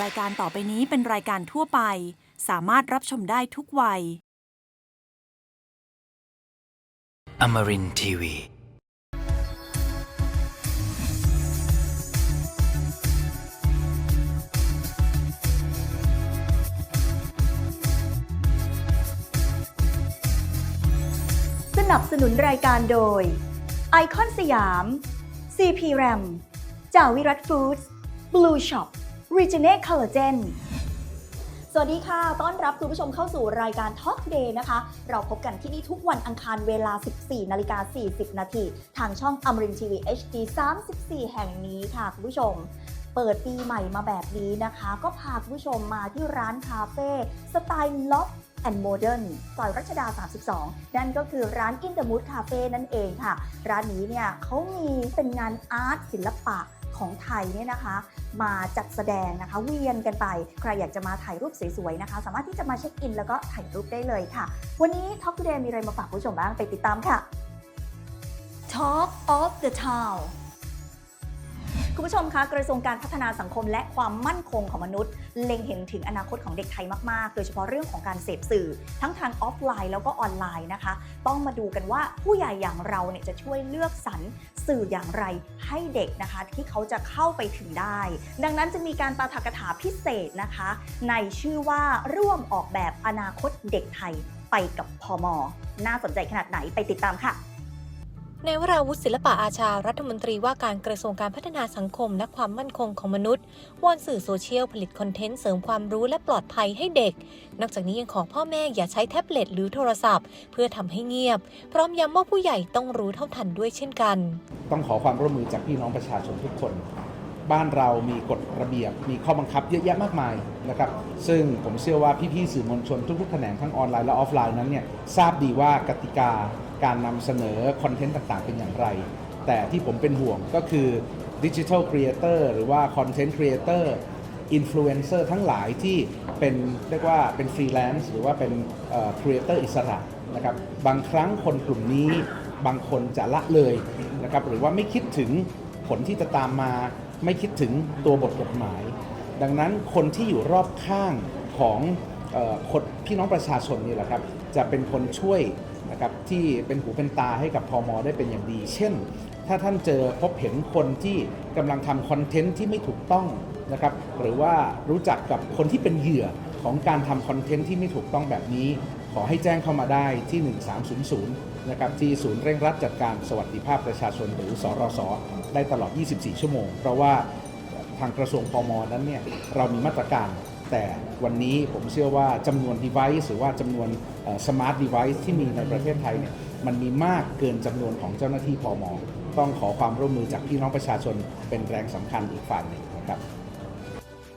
รายการต่อไปนี้เป็นรายการทั่วไป สามารถรับชมได้ทุกวัย Amarin Tiwi. สนับสนุนรายการโดย ไอคอนสยาม CP RAM จาวิรัตฟู้ดส์ Blue Shop Regenerate Collagen สวัสดีค่ะ ต้อนรับคุณผู้ชมเข้าสู่รายการ Talk Day นะคะ เราพบกันที่นี่ทุกวันอังคารเวลา 14 นาฬิกา 40 นาที ทางช่องอมรินทีวี HD 34 แห่งนี้ค่ะคุณผู้ชม เปิดปีใหม่มาแบบนี้นะคะ ก็พาคุณผู้ชมมาที่ร้านคาเฟ่สไตล์ล็อกแอนด์โมเดิร์นซอยรัชดา 32 นั่นก็คือร้าน In the Mood Cafe นั่นเองค่ะ ร้านนี้เนี่ยเขามีเป็นงานอาร์ตศิลปะ ของไทยเนี่ยนะคะ มาจัดแสดงนะคะ เวียนกันไป ใครอยากจะมาถ่ายรูปสวยๆนะคะ สามารถที่จะมาเช็คอิน แล้วก็ถ่ายรูปได้เลยค่ะ วันนี้ Talk Today มีอะไรมาฝากผู้ชมบ้างไปติดตามค่ะ Talk of the Town คุณผู้ชมคะกระทรวงการพัฒนาสังคมและความมั่นคงของมนุษย์ เล็งเห็นถึงอนาคตของเด็กไทยมาก ๆ โดยเฉพาะเรื่องของการเสพสื่อ ทั้งทางออฟไลน์แล้วก็ออนไลน์นะคะ ต้องมาดูกันว่าผู้ใหญ่อย่างเราเนี่ยจะช่วยเลือกสรรสื่ออย่างไรให้เด็กนะคะ ที่เขาจะเข้าไปถึงได้ ดังนั้นจะมีการปาฐกถาพิเศษนะคะ ในชื่อว่าร่วมออกแบบอนาคตเด็กไทยไปกับพอมน่าสนใจขนาดไหนไปติดตามค่ะ ในวราวุฒิศิลปะอาชารัฐมนตรีว่าการกระทรวงการพัฒนาสังคมและความมั่นคงของมนุษย์วอนสื่อโซเชียลผลิตคอนเทนต์เสริมความรู้และปลอดภัยให้เด็ก นอกจากนี้ยังขอพ่อแม่อย่าใช้แท็บเล็ตหรือโทรศัพท์ เพื่อทำให้เงียบ พร้อมย้ำว่าผู้ใหญ่ต้องรู้เท่าทันด้วยเช่นกัน ต้องขอความร่วมมือจากพี่น้องประชาชนทุกคน บ้านเรามีกฎระเบียบ มีข้อบังคับเยอะแยะมากมายนะครับซึ่งผมเชื่อว่าพี่ๆสื่อมวลชนทุกๆแขนงทั้งออนไลน์และออฟไลน์นั้นเนี่ยทราบดีว่ากติกา การนำเสนอคอนเทนต์ต่างๆ เป็นอย่างไร แต่ที่ผมเป็นห่วงก็คือดิจิทัลครีเอเตอร์หรือว่าคอนเทนต์ครีเอเตอร์อินฟลูเอนเซอร์ทั้งหลายที่เป็นเรียกว่าเป็นฟรีแลนซ์หรือว่าเป็นครีเอเตอร์อิสระนะครับบางครั้งคนกลุ่มนี้บางคนจะละเลยนะครับหรือว่าไม่คิดถึงผลที่จะตามมา ไม่คิดถึงตัวบทกฎหมาย ดังนั้นคนที่อยู่รอบข้างของออคนพี่น้องประชาชนนี่แหละครับ จะเป็นคนช่วย นะครับที่เป็นหูเป็นตาให้กับพอมได้เป็นอย่างดี เช่น ถ้าท่านเจอพบเห็นคนที่กำลังทำคอนเทนต์ที่ไม่ถูกต้องนะครับหรือว่ารู้จักกับคนที่เป็นเหยื่อของการทำคอนเทนต์ที่ไม่ถูกต้องแบบนี้ ขอให้แจ้งเข้ามาได้ที่ 1300 นะครับที่ศูนย์เร่งรัดจัดการสวัสดิภาพประชาชนหรือสรสได้ตลอด 24 ชั่วโมง เพราะว่าทางกระทรวงพมนั้นเนี่ยเรามีมาตรการ แต่วันนี้ผมเชื่อว่าจำนวน device หรือว่าจำนวนสมาร์ท device ที่มีในประเทศไทยเนี่ยมันมีมากเกินจำนวนของเจ้าหน้าที่พอมต้องขอความร่วมมือจากพี่น้องประชาชนเป็นแรงสำคัญอีกฝ่ายหนึ่งนะครับ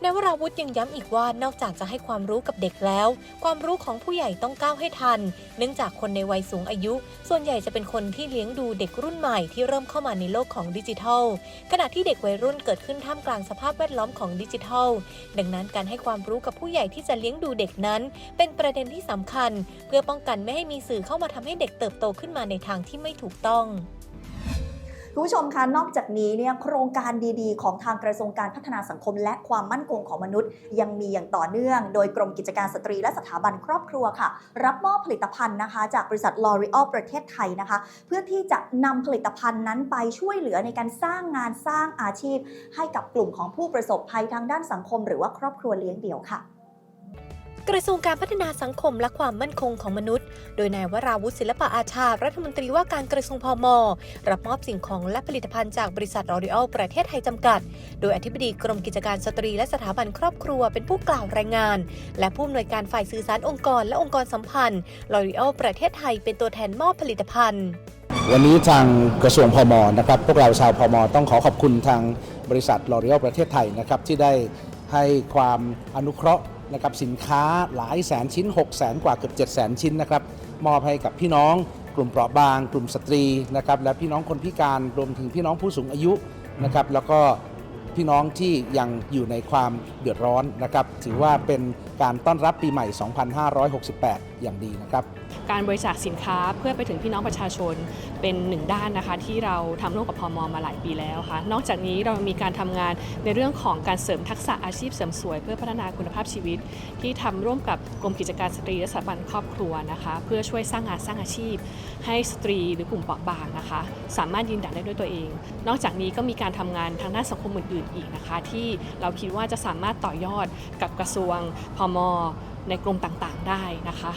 นายวราวุธยังย้ำอีกว่านอกจากจะให้ความรู้กับเด็กแล้ว ความรู้ของผู้ใหญ่ต้องก้าวให้ทัน เนื่องจากคนในวัยสูงอายุ ส่วนใหญ่จะเป็นคนที่เลี้ยงดูเด็กรุ่นใหม่ที่เริ่มเข้ามาในโลกของดิจิทัล ขณะที่เด็กวัยรุ่นเกิดขึ้นท่ามกลางสภาพแวดล้อมของดิจิทัล ดังนั้นการให้ความรู้กับผู้ใหญ่ที่จะเลี้ยงดูเด็กนั้น เป็นประเด็นที่สำคัญ เพื่อป้องกันไม่ให้มีสื่อเข้ามาทำให้เด็กเติบโตขึ้นมาในทางที่ไม่ถูกต้อง คุณผู้ชมคะนอกจากนี้เนี่ยโครงการดีๆ ของทางกระทรวงการพัฒนาสังคม และความมั่นคงของมนุษย์ ยังมีอย่างต่อเนื่อง โดยกรมกิจการสตรีและสถาบันครอบครัวค่ะ รับมอบผลิตภัณฑ์นะคะ จากบริษัท L'Oreal ประเทศไทยนะคะ เพื่อที่จะนำผลิตภัณฑ์นั้นไปช่วยเหลือในการสร้างงานสร้างอาชีพ ให้กับกลุ่มของผู้ประสบภัยทางด้านสังคม หรือว่าครอบครัวเลี้ยงเดี่ยวค่ะ กระทรวงการพัฒนาสังคมและความมั่นคงของมนุษย์ โดยนายวราวุฒิศิลปะอาชา รัฐมนตรีว่าการกระทรวงพม รับมอบสิ่งของและผลิตภัณฑ์จากบริษัทลอรีออลประเทศไทยจำกัด โดยอธิบดีกรมกิจการสตรีและสถาบันครอบครัวเป็นผู้กล่าวรายงาน และผู้อำนวยการฝ่ายสื่อสารองค์กรและองค์กรสัมพันธ์ลอรีออลประเทศไทยเป็นตัวแทนมอบผลิตภัณฑ์ วันนี้ทางกระทรวงพมนะครับพวกเราชาวพมต้องขอขอบคุณทางบริษัทลอรี a l ประเทศไทยนะครับที่ได้ให้ความอนุเคราะห์ นะครับสินค้าหลายแสนชิ้น 6 0แสนกว่าเกือบ7 0 0 0 0ชิ้นนะครับมอบให้กับพี่น้องกลุ่มเปราะบาง กลุ่มสตรีนะครับและพี่น้องคนพิการรวมถึงพี่น้องผู้สูงอายุนะครับแล้วก็พี่น้องที่ยังอยู่ในความเดือดร้อนนะครับถือว่าเป็นการต้อนรับปีใหม่ 2568 อย่างดีนะครับการบริจาคสินค้าเพื่อไปถึงพี่น้องประชาชนเป็นหนึ่งด้านนะคะ ที่เราทำร่วมกับพมมาหลายปีแล้วค่ะ นอกจากนี้เรามีการทำงานในเรื่องของการเสริมทักษะอาชีพเสริมสวย เพื่อพัฒนาคุณภาพชีวิต ที่ทำร่วมกับกรมกิจการสตรีและสถาบันครอบครัวนะคะ เพื่อช่วยสร้างงานสร้างอาชีพ ให้สตรีหรือกลุ่มเปราะบางนะคะ สามารถยืนหยัดได้ด้วยตัวเอง นอกจากนี้ก็มีการทำงานทางด้านสังคมอื่นๆอีกนะคะ ที่เราคิดว่าจะสามารถต่อยอดกับกระทรวงพมในกรมต่างๆ ได้นะคะ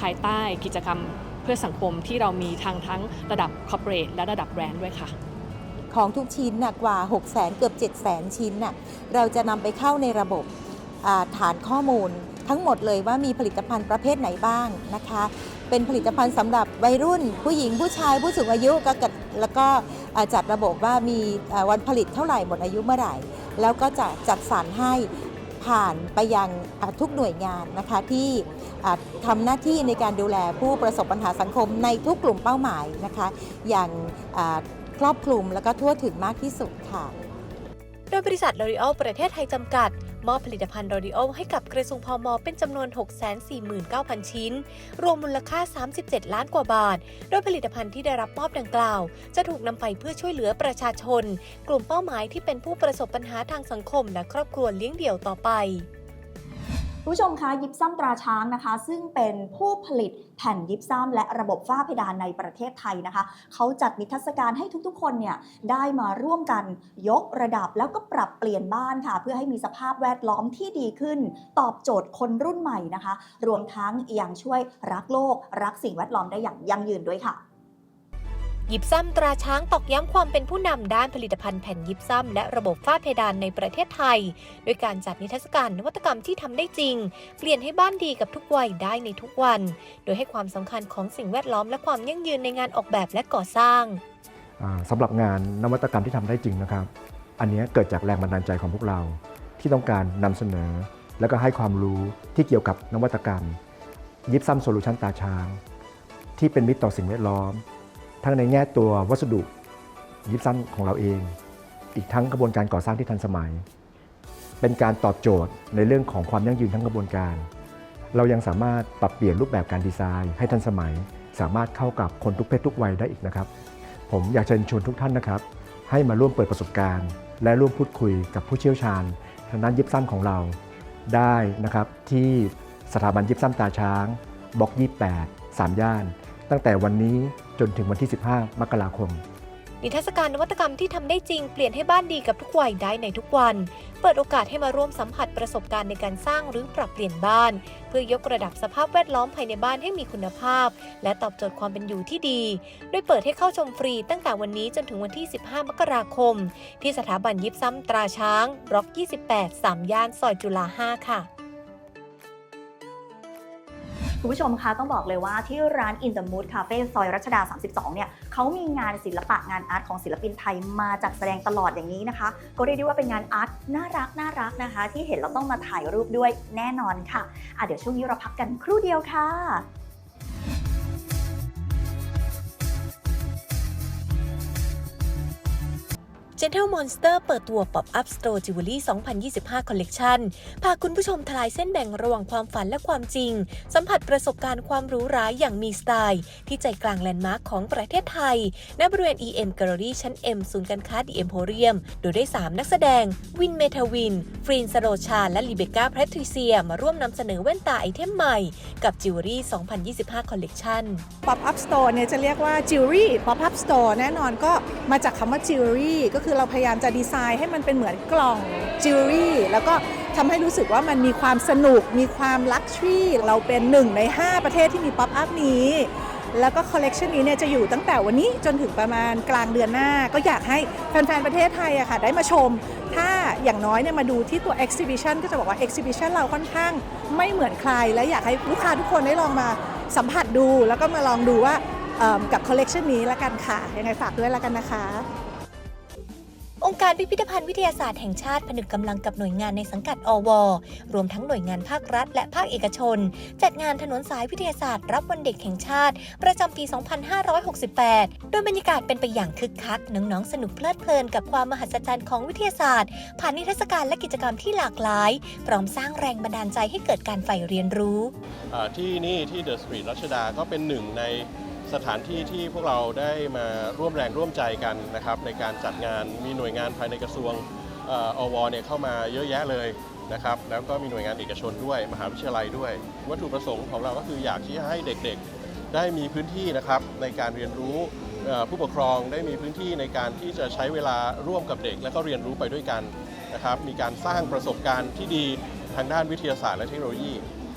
ภายใต้กิจกรรมเพื่อสังคมที่เรามีทางทั้งระดับคอร์เปอเรทและระดับแบรนด์ด้วยค่ะ ของทุกชิ้นนะกว่า 6 0แสนเกือบ7 0 0แสนชิ้นนะเราจะนำไปเข้าในระบบฐานข้อมูล ทั้งหมดเลยว่ามีผลิตภัณฑ์ประเภทไหนบ้างนะคะ เป็นผลิตภัณฑ์สำหรับวัยรุ่น ผู้หญิงผู้ชายผู้สูงอายุก็กแล้วก็จัดระบบว่ามีวันผลิตเท่าไหร่หมดอายุเมื่อไหร่ แล้วก็จะจัดสรรให้ ผ่านไปยังทุกหน่วยงานนะคะที่อ่าทำหน้าที่ในการดูแลผู้ประสบปัญหาสังคมในทุกกลุ่มเป้าหมายนะคะอย่างครอบคลุมและก็ทั่วถึงมากที่สุดค่ะ โดยบริษัทลอรีออลประเทศไทยจำกัด มอบผลิตภัณฑ์โรดิโอให้กับกระทรวงพอมเป็นจำนวน 649,000 ชิ้น รวมมูลค่า 37 ล้านกว่าบาท โดยผลิตภัณฑ์ที่ได้รับมอบดังกล่าว จะถูกนำไปเพื่อช่วยเหลือประชาชน กลุ่มเป้าหมายที่เป็นผู้ประสบปัญหาทางสังคมและครอบครัวเลี้ยงเดี่ยวต่อไป ผู้ชมคะยิปซัมตราช้างนะคะ ซึ่งเป็นผู้ผลิตแผ่นยิปซัมและระบบฝ้าเพดานในประเทศไทยนะคะ เขาจัดนิทรรศการให้ทุกๆ คนเนี่ยได้มาร่วมกันยกระดับแล้วก็ปรับเปลี่ยนบ้านค่ะ เพื่อให้มีสภาพแวดล้อมที่ดีขึ้น ตอบโจทย์คนรุ่นใหม่นะคะ รวมทั้งยังช่วยรักโลก รักสิ่งแวดล้อมได้อย่างยั่งยืนด้วยค่ะ ยิปซัมตราช้างตอกย้ำความเป็นผู้นำด้านผลิตภัณฑ์แผ่นยิปซัมและระบบฝ้าเพดานในประเทศไทย โดยการจัดนิทรรศการนวัตกรรมที่ทำได้จริง เปลี่ยนให้บ้านดีกับทุกวัยได้ในทุกวัน โดยให้ความสำคัญของสิ่งแวดล้อมและความยั่งยืนในงานออกแบบและก่อสร้างสำหรับงานนวัตกรรมที่ทำได้จริงนะครับ อันนี้เกิดจากแรงบันดาลใจของพวกเรา ที่ต้องการนำเสนอ แล้วก็ให้ความรู้ที่เกี่ยวกับนวัตกรรม ยิปซัมโซลูชันตาช้าง ที่เป็นมิตรต่อสิ่งแวดล้อม ทั้งในแง่ตัววัสดุยิปซัมของเราเอง อีกทั้งกระบวนการก่อสร้างที่ทันสมัย เป็นการตอบโจทย์ในเรื่องของความยั่งยืนทั้งกระบวนการ เรายังสามารถปรับเปลี่ยนรูปแบบการดีไซน์ ให้ทันสมัย สามารถเข้ากับคนทุกเพศทุกวัยได้อีกนะครับ ผมอยากเชิญชวนทุกท่านนะครับ ให้มาร่วมเปิดประสบการณ์ และร่วมพูดคุยกับผู้เชี่ยวชาญทางด้านยิบซ้ำของเราได้นะครับที่สถาบันยิบซ้ำตาช้างบล็อก28 3 ย่าน ตั้งแต่วันนี้ จนถึงวันที่ 15 มกราคม นิทรรศการนวัตกรรมที่ทำได้จริงเปลี่ยนให้บ้านดีกับทุกวัยได้ในทุกวัน เปิดโอกาสให้มาร่วมสัมผัสประสบการณ์ในการสร้างหรือปรับเปลี่ยนบ้าน เพื่อยกระดับสภาพแวดล้อมภายในบ้านให้มีคุณภาพ และตอบโจทย์ความเป็นอยู่ที่ดี โดยเปิดให้เข้าชมฟรีตั้งแต่วันนี้จนถึงวันที่ 15 มกราคม ที่สถาบันยิบซ้ำตราช้างบล็อก28 3ย่านซอยจุฬา5ค่ะ คุณผู้ชมคะต้องบอกเลยว่าที่ร้าน In the Mood Cafe ซอยรัชดา 32 เนี่ยเขามีงานศิลปะงานอาร์ตของศิลปินไทยมาจัดแสดงตลอดอย่างนี้นะคะ ก็เรียกได้ว่าเป็นงานอาร์ตน่ารักน่ารักนะคะ ที่เห็นเราต้องมาถ่ายรูปด้วยแน่นอนค่ะอะเดี๋ยวช่วงนี้เราพักกันครู่เดียวค่ะ Gentle Monster เปิดตัว Pop Up Store Jewelry 2025 Collection พาคุณผู้ชมทลายเส้นแบ่งระหว่างความฝันและความจริง สัมผัสประสบการณ์ความหรู้ร้ายอย่างมีสไตล์ ที่ใจกลางแลนด์มาร์คของประเทศไทย ณ บริเวณ EM Gallery ชั้น M ศูนย์การค้า The Emporium โดยได้ 3 นักแสดง วินเมทาวิน ฟรีนสโรชา และลีเบก้าแพทริเซีย มาร่วมนำเสนอแว่นตาไอเทมใหม่ กับ Jewelry 2025 Collection Pop Up Store เนี่ยจะเรียกว่า Jewelry Pop Up Store แน่นอนก็มาจากคำว่า Jewelry ก็คือเราพยายามจะดีไซน์ให้มันเป็นเหมือนกล่อง Jewelry แล้วก็ทำให้รู้สึกว่ามันมีความสนุก มีความลักชัวรี่เราเป็นหนึ่งใน 5 ประเทศที่มี Pop Up นี้ แล้วก็คอลเลกชันนี้เนี่ยจะอยู่ตั้งแต่วันนี้จนถึงประมาณกลางเดือนหน้า ก็อยากให้แฟนๆ ประเทศไทยอะค่ะได้มาชม ถ้าอย่างน้อยเนี่ยมาดูที่ตัว Exhibition ก็จะบอกว่า Exhibition เราค่อนข้างไม่เหมือนใคร และอยากให้ลูกค้าทุกคนได้ลองมาสัมผัสดู แล้วก็มาลองดูว่ากับคอลเลกชันนี้ละกันค่ะ ยังไงฝากด้วยละกันนะคะ องค์การพิพิธภัณฑ์วิทยาศาสตร์แห่งชาติผนึกกำลังกับหน่วยงานในสังกัดอว รวมทั้งหน่วยงานภาครัฐ และภาคเอกชน จัดงานถนนสายวิทยาศาสตร์ รับวันเด็กแห่งชาติ ประจำปี 2568 โดยบรรยากาศเป็นไปอย่างคึกคักน้องๆสนุกเพลิดเพลินกับความมหัศจรรย์ของวิทยาศาสตร์ ผ่านนิทรรศการและกิจกรรมที่หลากหลาย พร้อมสร้างแรงบันดาลใจให้เกิดการใฝ่เรียนรู้ที่นี่ที่เดอะสตรีทรัชดาก็เป็นหนึ่งใน สถานที่ที่พวกเราได้มาร่วมแรงร่วมใจกันนะครับในการจัดงานมีหน่วยงานภายในกระทรวงอวเนี่ยเข้ามาเยอะแยะเลยนะครับแล้วก็มีหน่วยงานเอกชนด้วยมหาวิทยาลัยด้วย วัตถุประสงค์ของเราก็คืออยากที่จะให้เด็กๆ ได้มีพื้นที่นะครับในการเรียนรู้ผู้ปกครองได้มีพื้นที่ในการที่จะใช้เวลาร่วมกับเด็ก และก็เรียนรู้ไปด้วยกันนะครับมีการสร้างประสบการณ์ที่ดีทางด้านวิทยาศาสตร์และเทคโนโลยี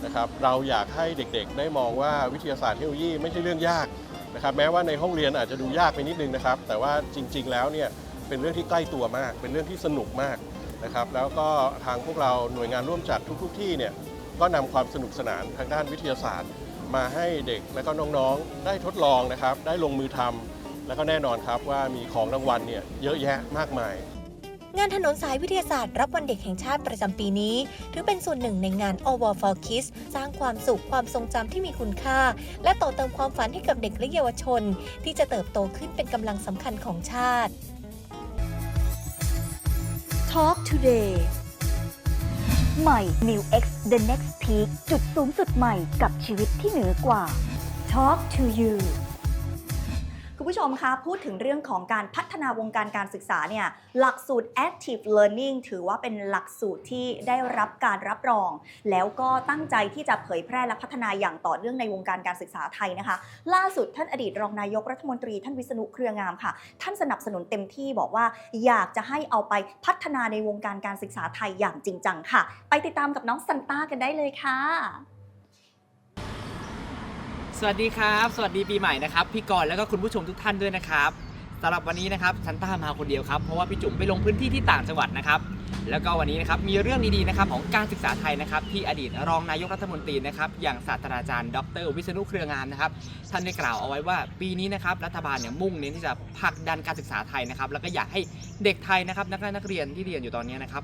นะครับเราอยากให้เด็กๆ ได้มองว่าวิทยาศาสตร์เทคโนโลยีไม่ใช่เรื่องยากนะครับแม้ว่าในห้องเรียนอาจจะดูยากไปนิดนึงนะครับแต่ว่าจริง ๆ แล้วเนี่ยเป็นเรื่องที่ใกล้ตัวมาก เป็นเรื่องที่สนุกมากนะครับแล้วก็ทางพวกเราหน่วยงานร่วมจัดทุกๆที่เนี่ยก็นำความสนุกสนานทางด้านวิทยาศาสตร์ มาให้เด็กและก็น้องๆ ได้ทดลองนะครับได้ลงมือทำแล้วก็แน่นอนครับว่ามีของรางวัลเนี่ยเยอะแยะมากมาย งานถนนสายวิทยาศาสตร์รับวันเด็กแห่งชาติประจำปีนี้ ถือเป็นส่วนหนึ่งในงาน o w a for Kids สร้างความสุขความทรงจำที่มีคุณค่า และต่อเติมความฝันให้กับเด็กและเยาวชน ที่จะเติบโตขึ้นเป็นกำลังสำคัญของชาติ Talk Today ใหม่ New X The Next Peak จุดสูงสุดใหม่กับชีวิตที่เหนือกว่า Talk to you คุณผู้ชมคะพูดถึงเรื่องของการพัฒนาวงการการศึกษาเนี่ยหลักสูตร Active Learning ถือว่าเป็นหลักสูตรที่ได้รับการรับรอง แล้วก็ตั้งใจที่จะเผยแพร่และพัฒนาอย่างต่อเนื่องในวงการการศึกษาไทยนะคะ ล่าสุดท่านอดีตรองนายกรัฐมนตรี ท่านวิษณุเครืองามค่ะ ท่านสนับสนุนเต็มที่บอกว่า อยากจะให้เอาไปพัฒนาในวงการการศึกษาไทยอย่างจริงจังค่ะ ไปติดตามกับน้องซันต้ากันได้เลยค่ะ สวัสดีครับ สวัสดีปีใหม่นะครับ พี่กรณ์แล้วก็คุณผู้ชมทุกท่านด้วยนะครับสำหรับวันนี้นะครับฉันต้ามาคนเดียวครับเพราะว่าพี่จุ๋มไปลงพื้นที่ที่ต่างจังหวัดนะครับ แล้วก็วันนี้นะครับมีเรื่องดีๆนะครับของการศึกษาไทยนะครับ ที่อดีตรองนายกรัฐมนตรีนะครับอย่างศาสตราจารย์ดร วิษณุเครืองามนะครับท่านได้กล่าวเอาไว้ว่าปีนี้นะครับรัฐบาลเนี่ยมุ่งเน้นที่จะผลักดันการศึกษาไทยนะครับแล้วก็อยากให้เด็กไทยนะครับนักนักเรียนที่เรียนอยู่ตอนนี้นะครับ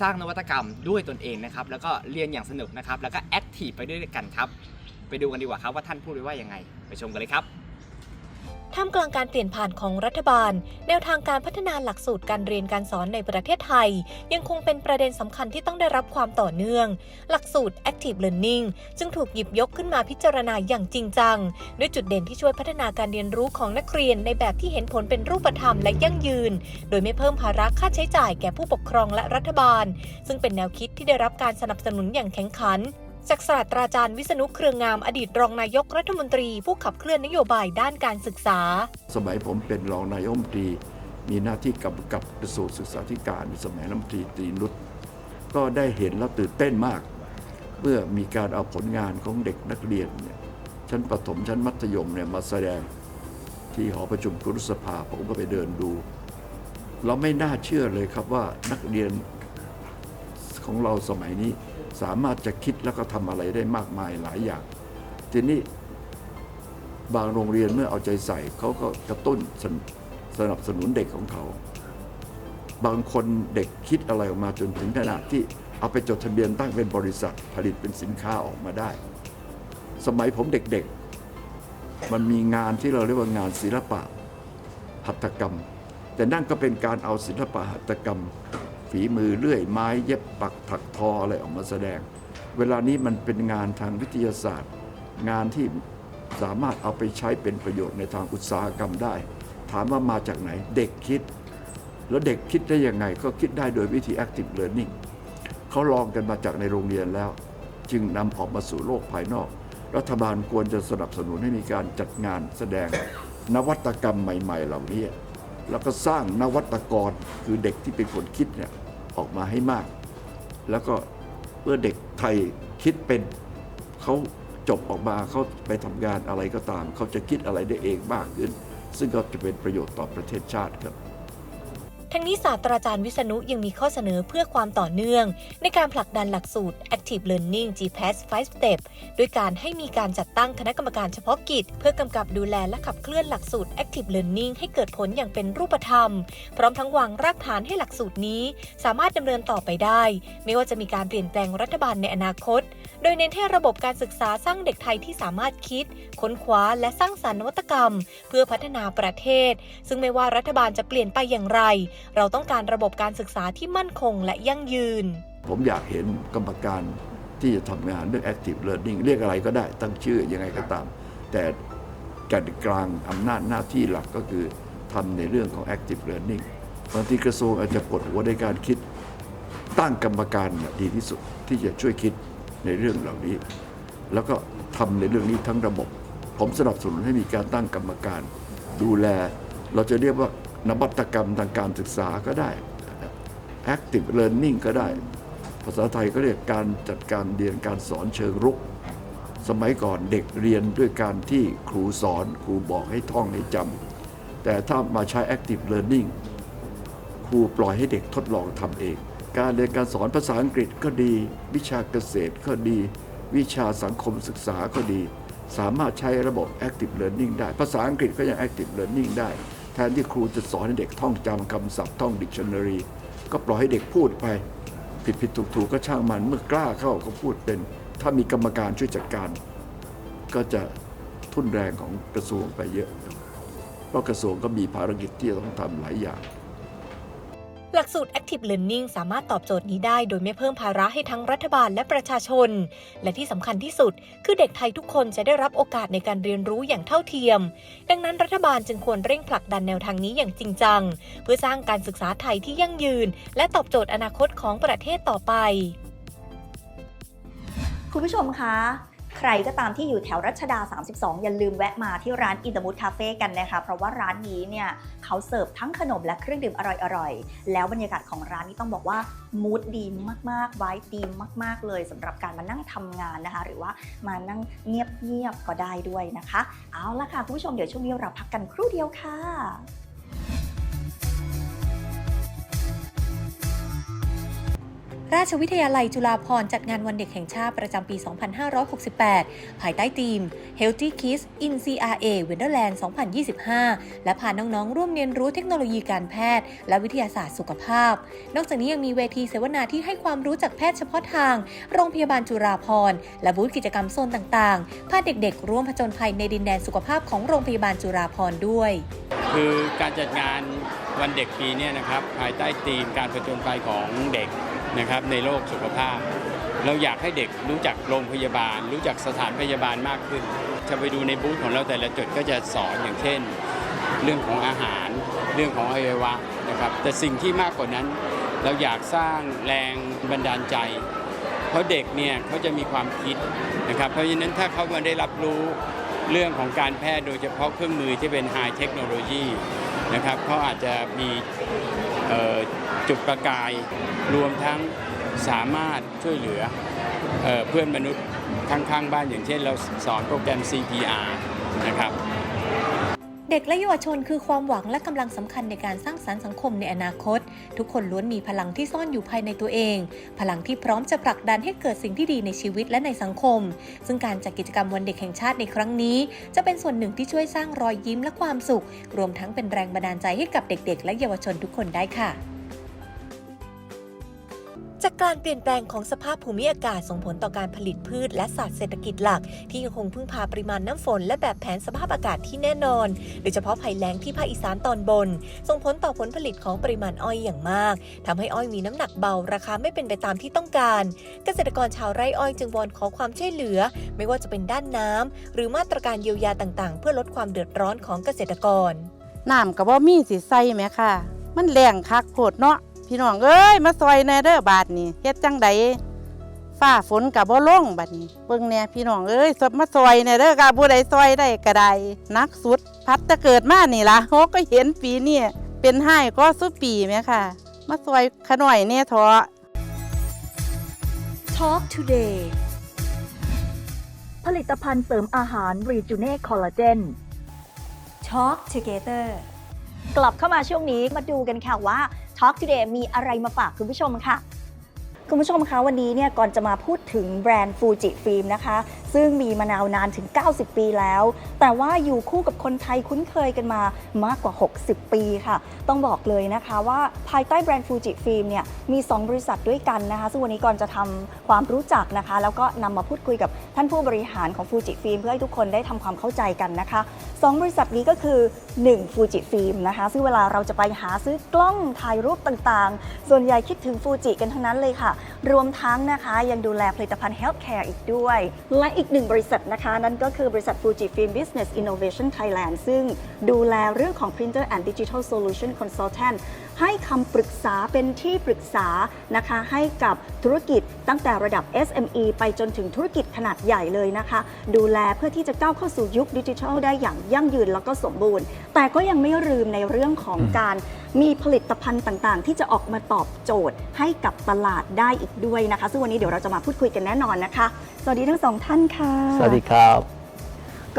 สร้างนวัตกรรมด้วยตนเองนะครับแล้วก็เรียนอย่างสนุกนะครับแล้วก็แอคทีฟไปด้วยกันครับ ไปดูกันดีกว่าครับว่าท่านพูดไว้ว่ายังไง ไปชมกันเลยครับท่ามกลางการเปลี่ยนผ่านของรัฐบาล แนวทางการพัฒนาหลักสูตรการเรียนการสอนในประเทศไทย ยังคงเป็นประเด็นสำคัญที่ต้องได้รับความต่อเนื่อง หลักสูตร Active Learning จึงถูกหยิบยกขึ้นมาพิจารณาอย่างจริงจัง ด้วยจุดเด่นที่ช่วยพัฒนาการเรียนรู้ของนักเรียนในแบบที่เห็นผลเป็นรูปธรรมและยั่งยืน โดยไม่เพิ่มภาระค่าใช้จ่ายแก่ผู้ปกครองและรัฐบาล ซึ่งเป็นแนวคิดที่ได้รับการสนับสนุนอย่างแข็งขัน จากศาสตราจารย์วิษณุเครืองามอดีตรองนายกรัฐมนตรีผู้ขับเคลื่อนนโยบายด้านการศึกษา สมัยผมเป็นรองนายกรัฐมนตรี มีหน้าที่กำกับกระทรวงศึกษาธิการสมัยรัฐมนตรีตรีนุชก็ได้เห็นแล้วตื่นเต้นมาก เมื่อมีการเอาผลงานของเด็กนักเรียนเนี่ยชั้นประถมชั้นมัธยมเนี่ยมาแสดงที่หอประชุมกรุสภาผมก็ไปเดินดู เราไม่น่าเชื่อเลยครับว่านักเรียน ของเราสมัยนี้สามารถจะคิดแล้วก็ทำอะไรได้มากมายหลายอย่าง ทีนี้บางโรงเรียนเมื่อเอาใจใส่เขาก็กระตุ้นสนสนับสนุนเด็กของเขา บางคนเด็กคิดอะไรออกมาจนถึงขนาดที่เอาไปจดทะเบียนตั้งเป็นบริษัทผลิตเป็นสินค้าออกมาได้ สมัยผมเด็กๆ มันมีงานที่เราเรียกว่างานศิลปะหัตถกรรม แต่นั่นก็เป็นการเอาศิลปะหัตถกรรม ฝีมือเลื่อยไม้เย็บปักถักทออะไรออกมาแสดง เวลานี้มันเป็นงานทางวิทยาศาสตร์ งานที่สามารถเอาไปใช้เป็นประโยชน์ในทางอุตสาหกรรมได้ ถามว่ามาจากไหนเด็กคิด แล้วเด็กคิดได้ยังไงก็คิดได้โดยวิธี active learning เขาลองกันมาจากในโรงเรียนแล้ว จึงนำออกมาสู่โลกภายนอก รัฐบาลควรจะสนับสนุนให้มีการจัดงานแสดงนวัตกรรมใหม่ ๆ เหล่านี้แล้วก็สร้างนวัตกรคือเด็กที่เป็นคนคิดเนี่ย ออกมาให้มาก แล้วก็เมื่อเด็กไทยคิดเป็นเขาจบออกมาเขาไปทำงานอะไรก็ตาม เขาจะคิดอะไรได้เองมากขึ้น ซึ่งก็จะเป็นประโยชน์ต่อประเทศชาติครับ ทั้งนี้ศาสตราจารย์วิษณุยังมีข้อเสนอเพื่อความต่อเนื่อง ในการผลักดันหลักสูตร Active Learning GPS 5 Step ด้วยการให้มีการจัดตั้งคณะกรรมการเฉพาะกิจ เพื่อกำกับดูแลและขับเคลื่อนหลักสูตร Active Learning ให้เกิดผลอย่างเป็นรูปธรรม พร้อมทั้งวางรากฐานให้หลักสูตรนี้ สามารถดำเนินต่อไปได้ ไม่ว่าจะมีการเปลี่ยนแปลงรัฐบาลในอนาคต โดยเน้นให้ระบบการศึกษาสร้างเด็กไทยที่สามารถคิด ค้นคว้าและสร้างสรรค์นวัตกรรม เพื่อพัฒนาประเทศ ซึ่งไม่ว่ารัฐบาลจะเปลี่ยนไปอย่างไร เราต้องการระบบการศึกษาที่มั่นคงและยั่งยืน ผมอยากเห็นกรรมการที่จะทำงานเรื่อง active learning เรียกอะไรก็ได้ตั้งชื่อยังไงก็ตาม แต่แกนกลางอำนาจหน้าที่หลักก็คือทำในเรื่องของ active learning บางทีกระทรวงอาจจะปวดหัวในการคิดตั้งกรรมการดีที่สุดที่จะช่วยคิด ในเรื่องเหล่านี้ แล้วก็ทำในเรื่องนี้ทั้งระบบ ผมสนับสนุนให้มีการตั้งกรรมการ ดูแล เราจะเรียกว่านวัตกรรมทางการศึกษาก็ได้ active learning ก็ได้ ภาษาไทยก็เรียกการจัดการเรียนการสอนเชิงรุก สมัยก่อนเด็กเรียนด้วยการที่ครูสอนครูบอกให้ท่องให้จำแต่ถ้ามาใช้ active learning ครูปล่อยให้เด็กทดลองทำเอง การเรียนการสอนภาษาอังกฤษก็ดี วิชาเกษตรก็ดี วิชาสังคมศึกษาก็ดี สามารถใช้ระบบ active learning ได้ ภาษาอังกฤษก็ยัง active learning ได้ แทนที่ครูจะสอนให้เด็กท่องจำคำศัพท์ท่อง dictionary ก็ปล่อยให้เด็กพูดไป ผิดผิดถูกถูกก็ช่างมันเมื่อกล้าเข้าก็พูดเป็น ถ้ามีกรรมการช่วยจัดการ ก็จะทุ่นแรงของกระทรวงไปเยอะ เพราะกระทรวงก็มีภารกิจที่ต้องทำหลายอย่าง หลักสูตร Active Learning สามารถตอบโจทย์นี้ได้โดยไม่เพิ่มภาระให้ทั้งรัฐบาลและประชาชน และที่สำคัญที่สุด คือเด็กไทยทุกคนจะได้รับโอกาสในการเรียนรู้อย่างเท่าเทียม ดังนั้นรัฐบาลจึงควรเร่งผลักดันแนวทางนี้อย่างจริงจัง เพื่อสร้างการศึกษาไทยที่ยั่งยืน และตอบโจทย์อนาคตของประเทศต่อไป คุณผู้ชมคะ ใครก็ตามที่อยู่แถวรัชดา 32 อย่าลืมแวะมาที่ร้านอิน m มู d คาเฟ่กันนะคะ เพราะว่าร้านนี้เนี่ยเขาเสิร์ฟทั้งขนมและเครื่องดื่มอร่อยๆ แล้วบรรยากาศของร้านนี้ต้องบอกว่ามูดดีมากๆไวท์ดีมาก ๆ เลยสำหรับการมานั่งทำงานนะคะ หรือว่ามานั่งเงียบๆก็ได้ด้วยนะคะ เอาละค่ะคุณผู้ชมเดี๋ยวช่วงนี้เราพักกันครู่เดียวค่ะ ราชวิทยาลัยจุฬาภรณ์จัดงานวันเด็กแห่งชาติประจำปี 2568 ภายใต้ธีม Healthy Kids in CRA Wonderland 2025 และพาน้องๆ ร่วมเรียนรู้เทคโนโลยีการแพทย์ และวิทยาศาสตร์สุขภาพ นอกจากนี้ยังมีเวทีเสวนาที่ให้ความรู้จากแพทย์เฉพาะทาง โรงพยาบาลจุฬาภรณ์และบูธกิจกรรมโซนต่างๆ พาเด็กๆ ร่วมผจญภัยในดินแดนสุขภาพของโรงพยาบาลจุฬาภรณ์ด้วย คือการจัดงานวันเด็กปีนี้นะครับภายใต้ธีมการผจญภัยของเด็ก นะครับในโลกสุขภาพ เราอยากให้เด็กรู้จักโรงพยาบาล รู้จักสถานพยาบาลมากขึ้น จะไปดูในบูธของเราแต่ละจุดก็จะสอนอย่างเช่น เรื่องของอาหาร เรื่องของอวัยวะนะครับแต่สิ่งที่มากกว่านั้น เราอยากสร้างแรงบันดาลใจ เพราะเด็กเนี่ยเขาจะมีความคิดนะครับเพราะฉะนั้นถ้าเขามาได้รับรู้เรื่องของการแพทย์โดยเฉพาะเครื่องมือที่เป็นไฮเทคโนโลยีนะครับเขาอาจจะมี จุดประกายรวมทั้งสามารถช่วยเหลือเพื่อนมนุษย์ข้างๆบ้านอย่างเช่น เราสอนโปรแกรม CPR นะครับเด็กและเยาวชนคือความหวังและกำลังสำคัญในการสร้างสรรค์สังคมในอนาคต ทุกคนล้วนมีพลังที่ซ่อนอยู่ภายในตัวเอง พลังที่พร้อมจะผลักดันให้เกิดสิ่งที่ดีในชีวิตและในสังคม ซึ่งการจัดกิจกรรมวันเด็กแห่งชาติในครั้งนี้ จะเป็นส่วนหนึ่งที่ช่วยสร้างรอยยิ้มและความสุข รวมทั้งเป็นแรงบันดาลใจให้กับเด็ก ๆ และเยาวชนทุกคนได้ค่ะ จากการเปลี่ยนแปลงของสภาพภูมิอากาศส่งผลต่อการผลิตพืช และศาสตร์เศรษฐกิจหลัก ที่ยังคงพึ่งพาปริมาณน้ำฝน และแบบแผนสภาพอากาศที่แน่นอน โดยเฉพาะภัยแล้งที่ภาคอีสานตอนบน ส่งผลต่อผลผลิตของปริมาณอ้อยอย่างมากทำให้อ้อยมีน้ำหนักเบาราคาไม่เป็นไปตามที่ต้องการ เกษตรกรชาวไร่อ้อยจึงวอนขอความช่วยเหลือ ไม่ว่าจะเป็นด้านน้ำหรือมาตรการเยียวยาต่างๆ เพื่อลดความเดือดร้อนของเกษตรกรน้ำกับว่ามีสิใส่ไหมค่ะ มันแรงคักโพดเนาะ พี่น้องเอ้ยมาซอยแน่เด้อบาทนี่เฮ็ดจังใดฟ้าฝนกับบ่ลงบัดนี้เบิ่งแน่พี่น้องเอ้ยสมาซอยแน่เด้อค่ะผู้ซอยได้ก็ได้นักสุด พัดจะเกิดมานี่ล่ะโฮก็เห็นปีนี้เป็นให้ก็สุปีแหมค่ะ มาซอยขน่อยแน่เถอะ Talk Today ผลิตภัณฑ์เสริมอาหาร Rejuvenate Collagen Talk Together กลับเข้ามาช่วงนี้มาดูกันค่ะว่า Talk Today มีอะไรมาฝากคุณผู้ชมค่ะ คุณผู้ชมคะวันนี้เนี่ยก่อนจะมาพูดถึงแบรนด์ฟูจิฟิล์มนะคะ ซึ่งมีมานานนานถึง 90 ปีแล้ว แต่ว่าอยู่คู่กับคนไทยคุ้นเคยกันมามากกว่า 60 ปีค่ะ ต้องบอกเลยนะคะว่าภายใต้แบรนด์ฟูจิฟิล์มเนี่ยมี 2 บริษัทด้วยกันนะคะ ซึ่งวันนี้ก่อนจะทำความรู้จักนะคะ แล้วก็นำมาพูดคุยกับท่านผู้บริหารของฟูจิฟิล์มเพื่อให้ทุกคนได้ทำความเข้าใจกันนะคะ 2 บริษัทนี้ก็คือ1ฟูจิฟิล์มนะคะ ซึ่งเวลาเราจะไปหาซื้อกล้องถ่ายรูปต่างๆ ส่วนใหญ่คิดถึงฟูจิกันทั้งนั้นเลยค่ะ รวมทั้งนะคะยังดูแลผลิตภัณฑ์ Healthcare อีกด้วย และอีกอีกหนึ่งบริษัทนะคะ นั่นก็คือบริษัท Fujifilm Business Innovation Thailand ซึ่งดูแลเรื่องของ Printer and Digital Solution Consultant ให้คำปรึกษาเป็นที่ปรึกษานะคะให้กับธุรกิจตั้งแต่ระดับ SME ไปจนถึงธุรกิจขนาดใหญ่เลยนะคะ ดูแลเพื่อที่จะก้าวเข้าสู่ยุคดิจิทัลได้อย่างยั่งยืนแล้วก็สมบูรณ์ แต่ก็ยังไม่ลืมในเรื่องของการมีผลิตภัณฑ์ต่างๆ ที่จะออกมาตอบโจทย์ให้กับตลาดได้อีกด้วยนะคะ ซึ่งวันนี้เดี๋ยวเราจะมาพูดคุยกันแน่นอนนะคะ สวัสดีทั้งสองท่านค่ะ สวัสดีครับ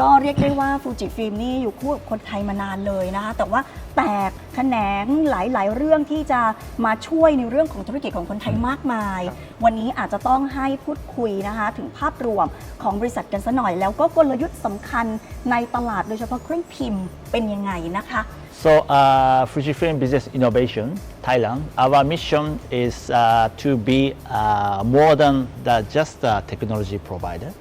ก็เรียกได้ว่าฟูจิฟิล์มนี่อยู่คู่กับคนไทยมานานเลยนะคะแต่ว่าแตกแขนงหลาย ๆ เรื่องที่จะมาช่วยในเรื่องของธุรกิจของคนไทยมากมาย วันนี้อาจจะต้องให้พูดคุยนะคะถึงภาพรวมของบริษัทกันซะหน่อย แล้วก็กลยุทธ์สำคัญในตลาดโดยเฉพาะเครื่องพิมพ์เป็นยังไงนะคะ So, uh, Fujifilm Business Innovation Thailand, our mission is uh, to be uh, more than the, just a technology provider.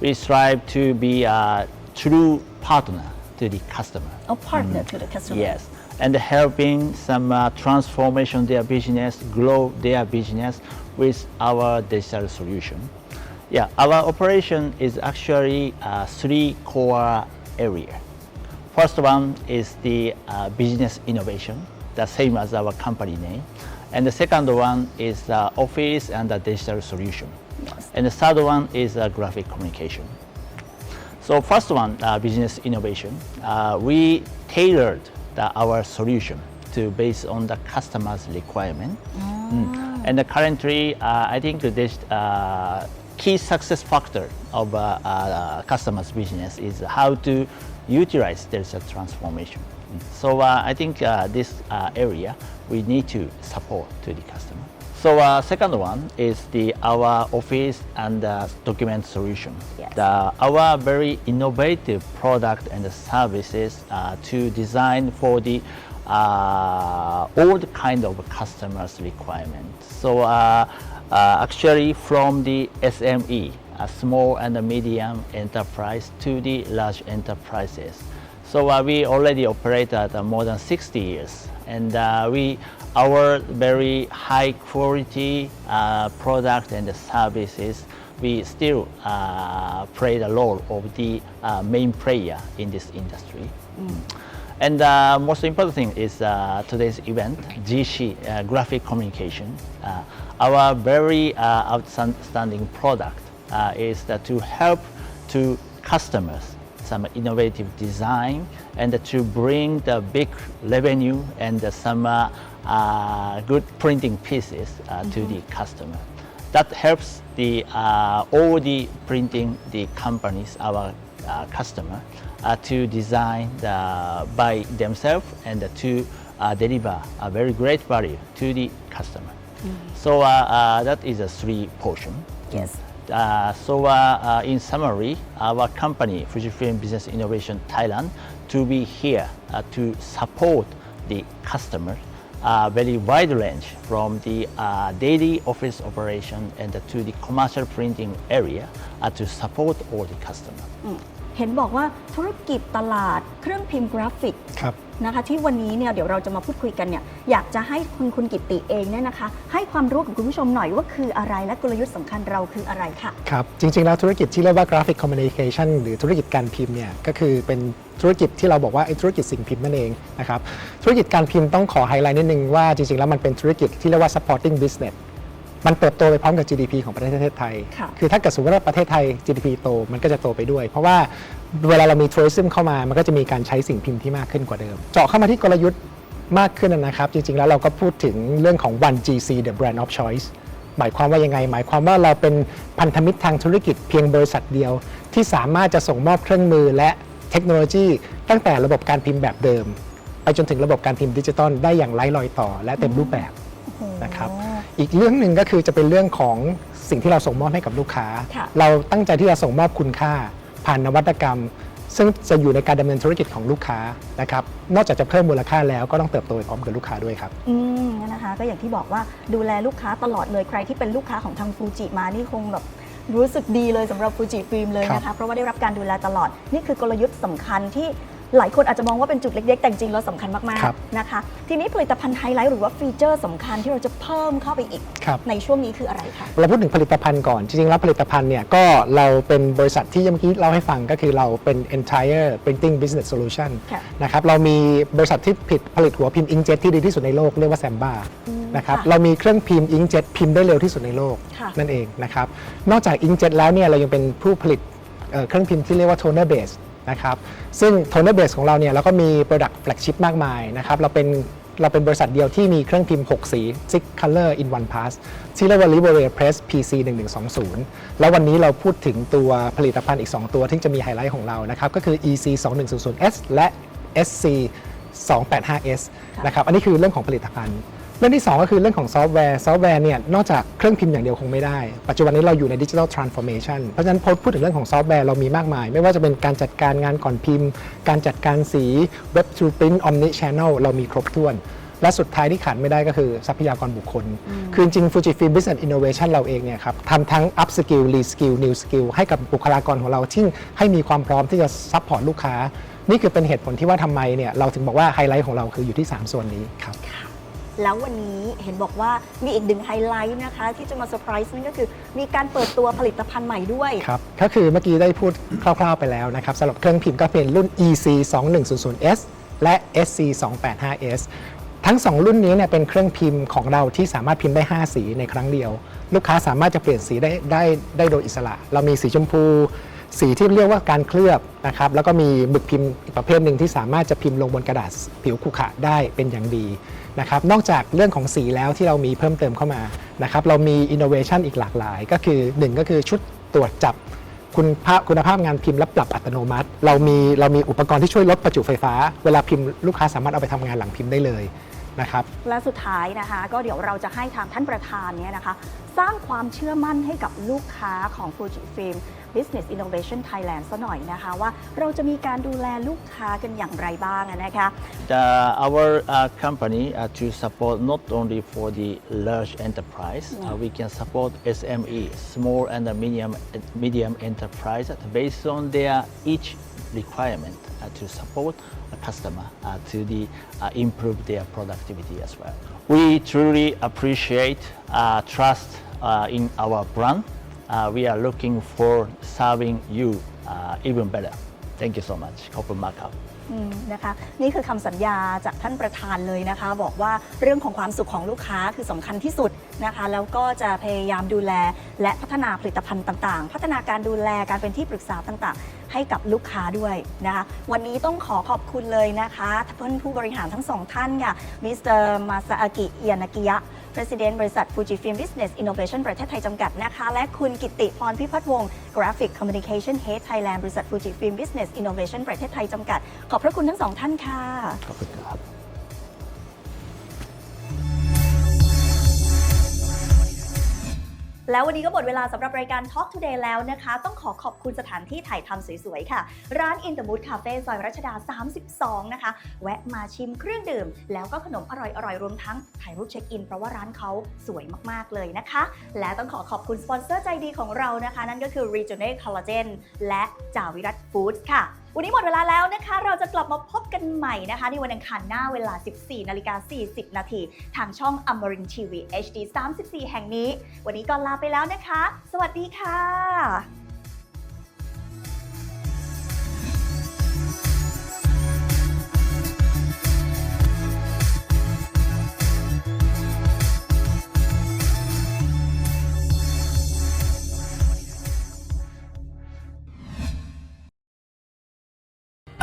We strive to be a true partner to the customer. a partner to the customer Yes, and helping some uh, transformation their business, grow their business with our digital solution. Yeah, our operation is actually uh, three core area. First one is the uh, business innovation, the same as our company name. And the second one is the office and the digital solution. And the third one is uh, graphic communication. So first one, uh, business innovation. Uh, we tailored the, our solution to based on the customer's requirement. Mm. And currently, uh, I think this uh, key success factor of uh, uh, customers' business is how to utilize digital transformation. Mm. So I think this area we need to support to the customer. So uh, second one is the our office and uh, document solution. Yes. The, our very innovative product and services uh, to design for the uh, all kind of customers requirements. So uh, uh, actually from the SME, a small and medium enterprise to the large enterprises. So uh, we already operate at uh, more than 60 years, and uh, we our very high quality uh, product and services. We still uh, play the role of the uh, main player in this industry. And uh, most important thing is uh, today's event, GC, uh, graphic communication. Uh, our very uh, outstanding product uh, is that to help to customers some innovative design and to bring the big revenue and some uh, good printing pieces uh, to the customer. That helps the uh, all the printing the companies, our uh, customer, uh, to design the, by themselves and to uh, deliver a very great value to the customer. So uh, uh, that is a three portion. yes Uh, so uh, uh, in summary, our company, Fujifilm Business Innovation Thailand, to be here uh, to support the customer, uh, very wide range from the uh, daily office operation and to the commercial printing area uh, to support all the customer. อืม เห็นบอกว่าธุรกิจตลาดเครื่องพิมพ์กราฟิกครับนะคะที่วันนี้เนี่ยเดี๋ยวเราจะมาพูดคุยกันเนี่ยอยากจะให้คุณคุณกิตติเองเนี่ยนะคะ ให้ความรู้กับคุณผู้ชมหน่อยว่าคืออะไรและกลยุทธ์สำคัญเราคืออะไรค่ะครับ จริง ๆ แล้วธุรกิจที่เรียกว่า Graphic Communication หรือธุรกิจการพิมพ์เนี่ยก็คือเป็นธุรกิจที่เราบอกว่าไอ้ธุรกิจสิ่งพิมพ์นั่นเองนะครับธุรกิจการพิมพ์ต้องขอไฮไลท์นิดนึงว่าจริงๆแล้วมันเป็นธุรกิจที่เรียกว่า supporting business มันเติบโตไปพร้อมกับ GDP ของประเทศไทย ค่ะคือถ้าเกิดสมมติว่าประเทศไทย GDP โต มันก็จะโตไปด้วย เพราะว่าเวลาเรามีทัวริซึมเข้ามา มันก็จะมีการใช้สิ่งพิมพ์ที่มากขึ้นกว่าเดิม เจาะเข้ามาที่กลยุทธ์มากขึ้นนะครับ จริงๆ แล้วเราก็พูดถึงเรื่องของ One GC the brand of choice หมายความว่ายังไง หมายความว่าเราเป็นพันธมิตรทางธุรกิจเพียงบริษัทเดียว ที่สามารถจะส่งมอบเครื่องมือและเทคโนโลยี ตั้งแต่ระบบการพิมพ์แบบเดิม ไปจนถึงระบบการพิมพ์ดิจิตอลได้อย่างไร้รอยต่อ และเต็มรูปแบบนะครับอี กเรื่องหนึ่งก็คือจะเป็นเรื่องของสิ่งที่เราส่งมอบให้กับลูกค้า ค่ะเราตั้งใจที่จะส่งมอบคุณค่า ผ่านนวัตกรรม ซึ่งจะอยู่ในการดำเนินธุรกิจของลูกค้านะครับนอกจากจะเพิ่มมูลค่าแล้วก็ต้องเติบโตไปพร้อมกับลูกค้าด้วยครับ อืมนะคะ ก็อย่างที่บอกว่าดูแลลูกค้าตลอดเลยใครที่เป็นลูกค้าของทางฟูจิมานี่คงแบบรู้สึกดีเลยสำหรับฟูจิฟิล์มเลยนะคะเพราะว่าได้รับการดูแลตลอดนี่คือกลยุทธ์สำคัญที่ หลายคนอาจจะมองว่าเป็นจุดเล็ก ๆ แต่จริงๆแล้วสำคัญมากครับๆนะคะ ทีนี้ผลิตภัณฑ์ไฮไลท์หรือว่าฟีเจอร์สำคัญที่เราจะเพิ่มเข้าไปอีก ครับ ในช่วงนี้คืออะไรคะ เราพูดถึงผลิตภัณฑ์ก่อน จริงๆ แล้วผลิตภัณฑ์เนี่ยก็เราเป็นบริษัทที่เมื่อกี้เล่าให้ฟังก็คือเราเป็น entire printing business solution ค่ะนะครับเรามีบริษัทที่ผลิตผลิตหัวพิมพ์ inkjet ที่ดีที่สุดในโลกเรียกว่า Samba นะครับค่ะเรามีเครื่องพิมพ์ inkjet พิมพ์ได้เร็วที่สุดในโลกค่ะ นั่นเองนะครับนอกจาก inkjet แล้วเนี่ยเรายังเป็นผู้ผลิตเอ่อเครื่องพิมพ์ที่เรียกว่า toner base นะครับซึ่ง toner base ของเราเนี่ยเราก็มี product flagship มากมายนะครับเราเป็นเราเป็นบริษัทเดียวที่มีเครื่องพิมพ์ 6 สี six color in one pass ที่เรียกว่า Liberator Press PC 1120 แล้ววันนี้เราพูดถึงตัวผลิตภัณฑ์อีก 2 ตัวที่จะมีไฮไลท์ของเรานะครับก็คือ EC 2100S และ SC 285S นะครับอันนี้คือเรื่องของผลิตภัณฑ์ เรื่องที่ 2 ก็คือเรื่องของซอฟต์แวร์ ซอฟต์แวร์เนี่ยนอกจากเครื่องพิมพ์อย่างเดียวคงไม่ได้ ปัจจุบันนี้เราอยู่ในดิจิทัลทรานส์ฟอร์เมชันเพราะฉะนั้นพอพูดถึงเรื่องของซอฟต์แวร์เรามีมากมาย ไม่ว่าจะเป็นการจัดการงานก่อนพิมพ์ การจัดการสี Web to Print Omni Channel เรามีครบถ้วน และสุดท้ายที่ขาดไม่ได้ก็คือทรัพยากรบุคคล คือจริงๆ Fujifilm Business Innovation เราเองเนี่ยครับทำทั้ง up skill re skill new skill ให้กับบุคลากรของเราที่ให้มีความพร้อมที่จะซัพพอร์ตลูกค้า นี่คือเป็นเหตุผลที่ว่าทำไมเนี่ยเราถึงบอกว่าไฮไลท์ของเราคืออยู่ที่ 3 ส่วนนี้ครับ แล้ววันนี้เห็นบอกว่ามีอีกหนึ่งไฮไลท์นะคะ ที่จะมาเซอร์ไพรส์นั่นก็คือมีการเปิดตัวผลิตภัณฑ์ใหม่ด้วย ครับ ก็คือเมื่อกี้ได้พูดคร่าวๆไปแล้วนะครับสำหรับเครื่องพิมพ์ก็เป็นรุ่น EC 2100S และ SC 285S ทั้ง 2 รุ่นนี้เนี่ยเป็นเครื่องพิมพ์ของเราที่สามารถพิมพ์ได้ 5 สีในครั้งเดียว ลูกค้าสามารถจะเปลี่ยนสีได้ได้ได้โดยอิสระ เรามีสีชมพู สีที่เรียกว่าการเคลือบนะครับแล้วก็มีหมึกพิมพ์อีกประเภทหนึ่งที่สามารถจะพิมพ์ลงบนกระดาษผิวขรุขระได้เป็นอย่างดี นะครับนอกจากเรื่องของสีแล้วที่เรามีเพิ่มเติมเข้ามานะครับเรามีอินโนเวชันอีกหลากหลาย ก็คือหนึ่งก็คือชุดตรวจจับคุณภาพคุณภาพงานพิมพ์และปรับอัตโนมัติ เรามีเรามีอุปกรณ์ที่ช่วยลดประจุไฟฟ้า เวลาพิมพ์ลูกค้าสามารถเอาไปทำงานหลังพิมพ์ได้เลยนะครับและสุดท้ายนะคะ ก็เดี๋ยวเราจะให้ทางท่านประธานเนี่ยนะคะ สร้างความเชื่อมั่นให้กับลูกค้าของ Fujifilm Business Innovation Thailand ซะหน่อยนะคะว่าเราจะมีการดูแลลูกค้ากันอย่างไรบ้างนะคะ The, our uh, company uh, to support not only for the large enterprise, uh, we can support SME, small and medium medium enterprise based on their each requirement uh, to support a customer uh, to the uh, improve their productivity as well. We truly appreciate uh, trust uh, in our brand. Uh, we are looking for serving you uh, even better. Thank you so much. ขอบคุณมากครับ อืมนะคะนี่คือคำสัญญาจากท่านประธานเลยนะคะ บอกว่าเรื่องของความสุขของลูกค้าคือสำคัญที่สุดนะคะ แล้วก็จะพยายามดูแล และพัฒนาผลิตภัณฑ์ต่างๆ พัฒนาการดูแลการเป็นที่ปรึกษาต่างๆ ให้กับลูกค้าด้วยนะคะ วันนี้ต้องขอขอบคุณเลยนะคะท่านผู้บริหารทั้งสองท่านค่ะมิสเตอร์มาซาอากิเอียนากิยะ President บริษัท Fujifilm Business Innovation ประเทศไทยจำกัดนะคะ และคุณกิติพรพิพัฒน์วงศ์ Graphic Communication Head Thailand บริษัท Fujifilm Business Innovation ประเทศไทยจำกัด ขอบพระคุณทั้งสองท่านค่ะ ขอบคุณครับ แล้ววันนี้ก็หมดเวลาสำหรับรายการ Talk Today แล้วนะคะ ต้องขอขอบคุณสถานที่ถ่ายทำสวยๆ ค่ะ ร้าน In the Mood Cafe ซอยรัชดา 32 นะคะ แวะมาชิมเครื่องดื่ม แล้วก็ขนมอร่อยๆ รวมทั้งถ่ายรูปเช็คอิน เพราะว่าร้านเขาสวยมากๆ เลยนะคะ และต้องขอขอบคุณสปอนเซอร์ใจดีของเรานะคะ นั่นก็คือ Regional Collagen และจาวิรัตฟู้ดค่ะ วันนี้หมดเวลาแล้วนะคะ เราจะกลับมาพบกันใหม่นะคะ ในวันอังคารหน้าเวลา 14นาฬิกา40 นาที ทางช่องอมรินทีวี HD 34 แห่งนี้ วันนี้ก่อนลาไปแล้วนะคะ สวัสดีค่ะ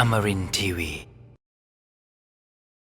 Amarin Tiwi.